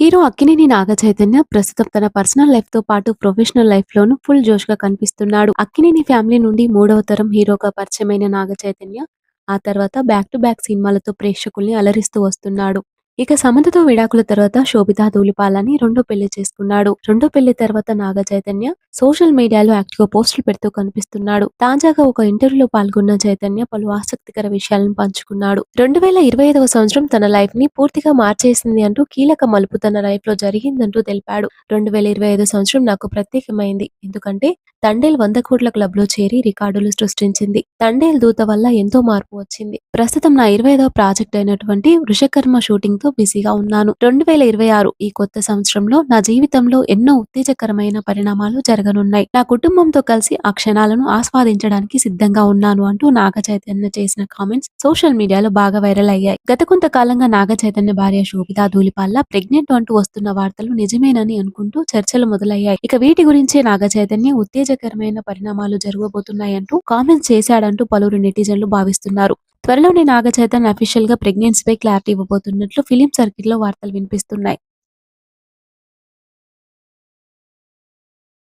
Hero Akkineni Naga Chaitanya ప్రస్తుతం తన personal లైఫ్తో పాటు ప్రొఫెషనల్ లైఫ్ లోను ఫుల్ జోష్గా కనిపిస్తున్నాడు. అక్కినేని ఫ్యామిలీ నుండి మూడవ తరం హీరోగా పరిచయమైన నాగ చైతన్య ఆ తర్వాత బ్యాక్ టు బ్యాక్ సినిమాలతో ప్రేక్షకుల్ని అలరిస్తూ వస్తున్నాడు. ఇక సమంతతో విడాకుల తర్వాత శోభితా ధూళిపాలని రెండో పెళ్ళి చేసుకున్నాడు. రెండో పెళ్ళి తర్వాత నాగ చైతన్య సోషల్ మీడియాలో యాక్టివ్గా పోస్టులు పెడుతూ కనిపిస్తున్నాడు. తాజాగా ఒక ఇంటర్వ్యూలో పాల్గొన్న చైతన్య పలు ఆసక్తికర విషయాలను పంచుకున్నాడు. రెండు వేల ఇరవై ఐదవ సంవత్సరం తన లైఫ్ని పూర్తిగా మార్చేసింది అంటూ కీలక మలుపు తన లైఫ్లో జరిగిందంటూ తెలిపాడు. రెండు వేల ఇరవై ఐదు సంవత్సరం నాకు ప్రత్యేకమైంది. ఎందుకంటే తండేల్ వంద కోట్ల క్లబ్లో చేరి రికార్డులు సృష్టించింది. తండేల్ దూత వల్ల ఎంతో మార్పు వచ్చింది. ప్రస్తుతం నా ఇరవై ఐదవ ప్రాజెక్ట్ అయినటువంటి వృషకర్మ షూటింగ్తో బిజీగా ఉన్నాను. రెండు వేల ఇరవై ఆరు ఈ కొత్త సంవత్సరంలో నా జీవితంలో ఎన్నో ఉత్తేజకరమైన పరిణామాలు జరగనున్నాయి. నా కుటుంబంతో కలిసి ఆ క్షణాలను ఆస్వాదించడానికి సిద్ధంగా ఉన్నాను అంటూ నాగ చైతన్య చేసిన కామెంట్స్ సోషల్ మీడియాలో బాగా వైరల్ అయ్యాయి. గత కొంతకాలంగా నాగ చైతన్య భార్య శోభితా ధూలిపాల్ల ప్రెగ్నెంట్ అంటూ వస్తున్న వార్తలు నిజమేనని అనుకుంటూ చర్చలు మొదలయ్యాయి. ఇక వీటి గురించి నాగ చైతన్య ఉత్తేజకరమైన పరిణామాలు జరగబోతున్నాయంటూ కామెంట్స్ చేశాడంటూ పలువురు నెటిజన్లు భావిస్తున్నారు. త్వరలోనే నాగ చైతన్య అఫీషియల్గా ప్రెగ్నెన్సీ పై క్లారిటీ ఇవ్వబోతున్నట్లు ఫిలిం సర్కిట్లో వార్తలు వినిపిస్తున్నాయి.